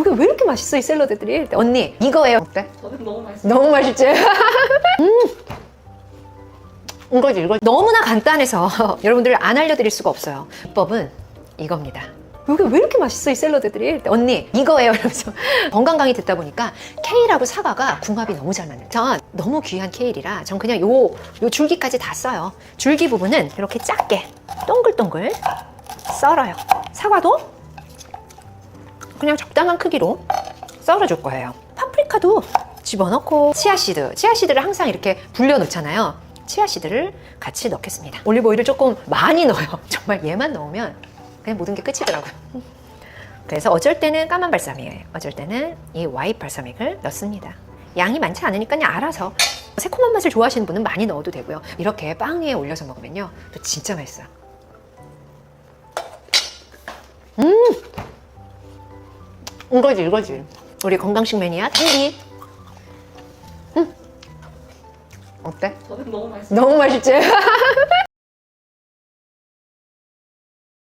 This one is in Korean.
이게 왜 이렇게 맛있어 이 샐러드들이? 언니 이거예요. 어때? 저는 너무 맛있어요. 너무 맛있지? 음. 이거지 이거 너무나 간단해서 여러분들 안 알려드릴 수가 없어요. 비법은 이겁니다. 이게 왜 이렇게 맛있어 이 샐러드들이? 언니 이거예요. 이러면서 건강 강의 듣다 보니까 케일하고 사과가 궁합이 너무 잘 맞는. 전 너무 귀한 케일이라 전 그냥 요, 요 줄기까지 다 써요. 줄기 부분은 이렇게 작게 동글동글 썰어요. 사과도 그냥 적당한 크기로 썰어줄 거예요. 파프리카도 집어넣고 치아씨드, 치아씨드를 항상 이렇게 불려놓잖아요. 치아씨드를 같이 넣겠습니다. 올리브오일을 조금 많이 넣어요. 정말 얘만 넣으면 그냥 모든 게 끝이더라고요. 그래서 어쩔 때는 까만 발사믹을, 어쩔 때는 이 와이트 발사믹을 넣습니다. 양이 많지 않으니까 그냥 알아서 새콤한 맛을 좋아하시는 분은 많이 넣어도 되고요. 이렇게 빵 위에 올려서 먹으면요. 또 진짜 맛있어요. 음! 이거지, 이거지. 우리 건강식 매니아 탄디. 음. 어때? 저는 너무 맛있어요. 너무 맛있지?